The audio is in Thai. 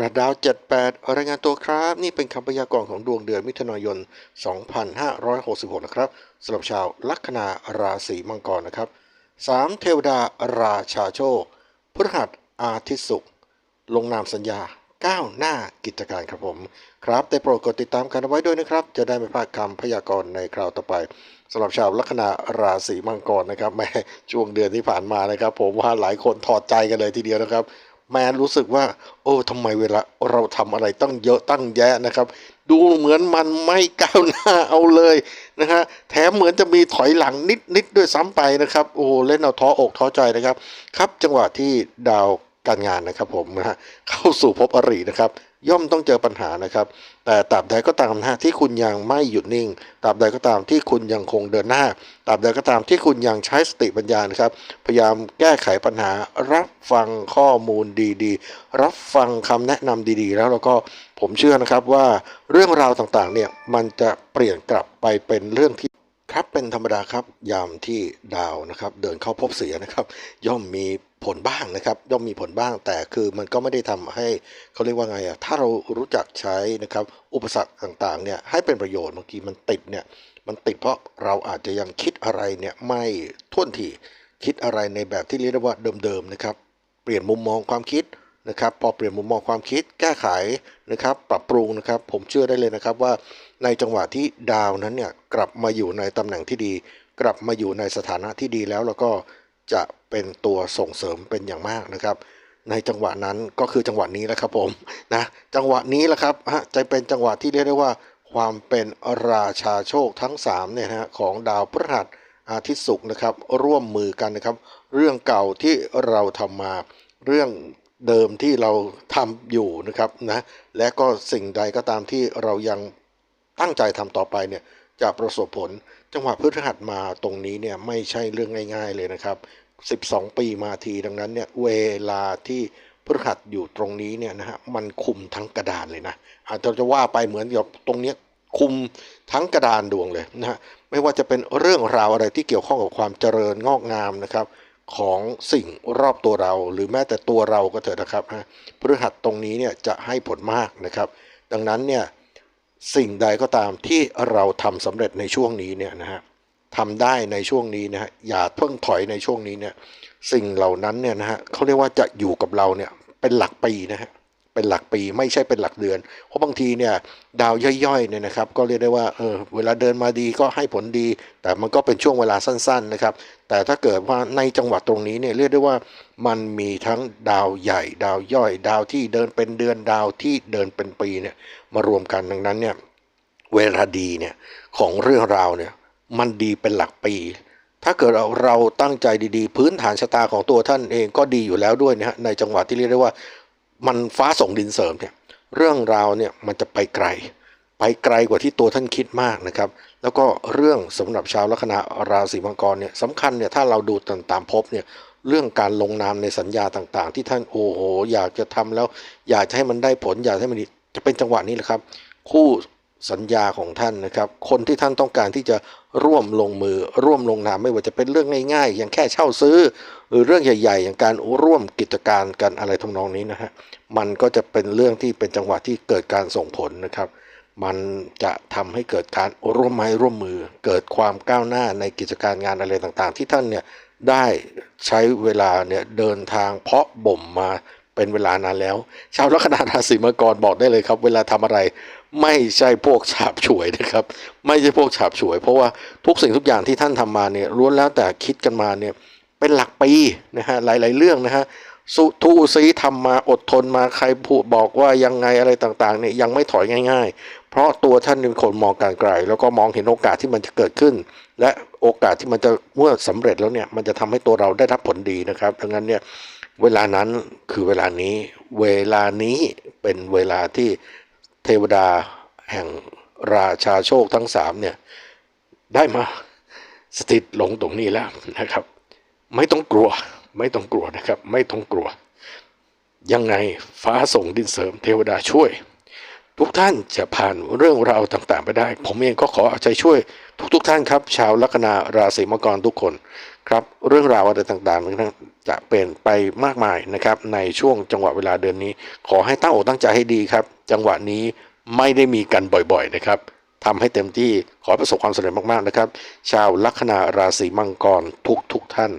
ระดาว 78 รายงานตัวครับ นี่เป็นคำพยากรณ์ของดวงเดือนมิถุนายน 2566 นะครับสำหรับชาวลัคนาราศีมังกรนะครับ 3 เทวดาราชาโชคพฤหัสอาทิตย์ศุกร์ลงนามสัญญาก้าวหน้ากิจการครับผม ครับได้โปรดกดติดตามกันเอาไว้ด้วยนะครับ จะได้ไม่พลาดคำพยากรณ์ในคราวต่อไปสำหรับชาวลัคนาราศีมังกรนะครับแม่ช่วงเดือนที่ผ่านมานะครับ ผมว่าหลายคนถอดใจกันเลยทีเดียวนะครับ แมนรู้สึกว่า โอ้ทำไมเวลาเราทำอะไรตั้งเยอะตั้งแยะนะครับ ดูเหมือนมันไม่ก้าวหน้าเอาเลยนะฮะแถมเหมือนจะมีถอยหลังนิดนิดด้วยซ้ำไปนะครับ โอ้เล่นเอาท้ออกท้อใจนะครับ ครับจังหวะที่ดาว การงานนะครับผมนะฮะเข้าสู่ภพอรินะครับ ย่อมต้องเจอปัญหานะครับ แต่ตราบใดก็ตามนะที่คุณยังไม่หยุดนิ่งตราบใดก็ตามที่คุณยังคงเดินหน้าตราบใดก็ตามที่คุณยังใช้สติปัญญานะครับ พยายามแก้ไขปัญหา รับฟังข้อมูลดีๆ รับฟังคำแนะนำดีๆ แล้วแล้วก็ผมเชื่อนะครับว่าเรื่องราวต่างๆเนี่ยมันจะเปลี่ยนกลับไปเป็นเรื่องที่ครับเป็นธรรมดาครับยามที่ดาวนะครับ เดินเข้าพบเสียนะครับ ย่อมมี ผลบ้างนะครับย่อมมีผลบ้างแต่คือมันก็ไม่ได้ทำให้เขาเรียกว่าไงอะถ้าเรารู้จักใช้นะครับอุปสรรคต่างๆเนี่ยให้เป็นประโยชน์บางทีมันติดเนี่ยมันติดเพราะเราอาจจะยังคิดอะไรเนี่ยไม่ท่วนทีคิดอะไรในแบบที่เรียกว่าเดิมๆนะครับ เปลี่ยนมุมมองความคิดนะครับ พอเปลี่ยนมุมมองความคิดแก้ไขนะครับ ปรับปรุงนะครับ ผมเชื่อได้เลยนะครับว่าในจังหวะที่ดาวนั้นเนี่ยกลับมาอยู่ในตำแหน่งที่ดี กลับมาอยู่ในสถานะที่ดีแล้วแล้วก็ จะเป็นตัวส่งเสริมเป็นอย่างมากนะครับ ในจังหวะนั้นก็คือจังหวะนี้แหละครับผมนะจังหวะนี้แหละครับฮะจะเป็นจังหวะที่เรียกได้ว่า ความเป็นราชาโชคทั้ง3เนี่ยนะฮะของดาวพฤหัสอาทิตย์ศุกร์นะครับ ร่วมมือกันนะครับ เรื่องเก่าที่เราทำมาเรื่องเดิมที่เราทำอยู่นะครับนะและก็สิ่งใดก็ตามที่เรายังตั้งใจทำต่อไปเนี่ย จะประสบผล จังหวะพฤหัสมาตรงนี้เนี่ยไม่ใช่เรื่องง่าย ๆเลยนะครับ 12 ปีมาทีดังนั้นเนี่ยเวลาที่พฤหัสอยู่ตรงนี้เนี่ยนะฮะมันคุมทั้งกระดานเลยนะอาจจะจะว่าไปเหมือนกับตรงนี้คุมทั้งกระดานดวงเลยนะฮะไม่ว่าจะเป็นเรื่องราวอะไรที่เกี่ยวข้องกับความเจริญงอกงามนะครับของสิ่งรอบตัวเรา หรือแม้แต่ตัวเราก็เถอะนะครับฮะพฤหัสตรงนี้เนี่ยจะให้ผลมากนะครับ ดังนั้นเนี่ย สิ่งใดก็ตามที่เราทำสำเร็จในช่วงนี้เนี่ยนะฮะทำได้ในช่วงนี้นะฮะอย่าเพิ่งถอยในช่วงนี้เนี่ยสิ่งเหล่านั้นเนี่ยนะฮะเขาเรียกว่าจะอยู่กับเราเนี่ยเป็นหลักปีนะฮะ เป็นหลักปีไม่ใช่เป็นหลักเดือน เพราะบางทีเนี่ยดาวย่อยๆเนี่ยนะครับ ก็เรียกได้ว่าเออเวลาเดินมาดีก็ให้ผลดี แต่มันก็เป็นช่วงเวลาสั้นๆนะครับ แต่ถ้าเกิดว่าในจังหวัดตรงนี้เนี่ยเรียกได้ว่ามันมีทั้งดาวใหญ่ ดาวย่อย ดาวที่เดินเป็นเดือนดาวที่เดินเป็นปีเนี่ยมารวมกันดังนั้นเนี่ยเวลาดีเนี่ยของเรื่องราวเนี่ยมันดีเป็นหลักปีถ้าเกิดเราเราตั้งใจดีๆ พื้นฐานชะตาของตัวท่านเองก็ดีอยู่แล้วด้วยนะฮะในจังหวะที่เรียกได้ว่า มันฟ้าส่งดินเสริมเนี่ยเรื่องราวเนี่ยมันจะไปไกล ไปไกลกว่าที่ตัวท่านคิดมากนะครับ แล้วก็เรื่องสำหรับชาวลัคนาราศีมังกรเนี่ยสำคัญเนี่ยถ้าเราดูตามตามพบเนี่ยเรื่องการลงนามในสัญญาต่างๆ ที่ท่านโอ้โห อยากจะทำแล้ว อยากจะให้มันได้ผลอยากให้มันจะเป็นจังหวะนี้แหละครับ คู่ สัญญาของท่านนะครับ คนที่ท่านต้องการที่จะร่วมลงมือร่วมลงนามไม่ว่าจะเป็นเรื่องง่ายๆ อย่างแค่เช่าซื้อ หรือเรื่องใหญ่ๆ อย่างการร่วมกิจการกันอะไรทำนองนี้นะฮะมันก็จะเป็นเรื่องที่เป็นจังหวะที่เกิดการส่งผลนะครับ มันจะทำให้เกิดการร่วมไม้ร่วมมือ เกิดความก้าวหน้าในกิจการงานอะไรต่างๆ ที่ท่านเนี่ยได้ใช้เวลาเนี่ยเดินทางเพาะบ่มมาเป็นเวลานานแล้ว ชาวลัคนาราศีมังกรบอกได้เลยครับ เวลาทำอะไรไม่ใช่พวกฉาบฉวยนะครับ ไม่ใช่พวกฉาบฉวย เพราะว่าทุกสิ่งทุกอย่างที่ท่านทำมาเนี่ยล้วนแล้วแต่คิดกันมาเนี่ยเป็นหลักปีนะฮะหลาย ๆ เรื่องนะฮะสุทูซีทำมาอดทนมาใครพูดบอกว่ายังไงอะไรต่างๆเนี่ยยังไม่ถอยง่าย ๆ เพราะตัวท่านเป็นคนมองการไกล แล้วก็มองเห็นโอกาสที่มันจะเกิดขึ้น และโอกาสที่มันจะเมื่อสำเร็จแล้วเนี่ยมันจะทำให้ตัวเราได้รับผลดีนะครับดังนั้นเนี่ยเวลานั้นคือเวลานี้ เวลานี้เป็นเวลาที่ เทวดาแห่งราชาโชคทั้งสามเนี่ยได้มาสถิตหลงตรงนี้แล้วนะครับ ไม่ต้องกลัวไม่ต้องกลัวนะครับ ไม่ต้องกลัว ยังไงฟ้าส่งดินเสริมเทวดาช่วย ทุกท่านจะผ่านเรื่องราวต่างๆ ไปได้ ผมเองก็ขอเอาใจช่วย ทุกๆท่านครับ ชาวลัคนาราศีมังกรทุกคนครับ เรื่องราวอะไรต่างๆนั้นจะเปลี่ยนไปมากมายนะครับ ในช่วงจังหวะเวลาเดือนนี้ ขอให้ตั้งอกตั้งใจให้ดีครับ จังหวะนี้ไม่ได้มีกันบ่อยๆนะครับทำให้เต็มที่ขอประสบความสำเร็จมากๆนะครับ ชาวลัคนาราศีมังกรทุกๆท่าน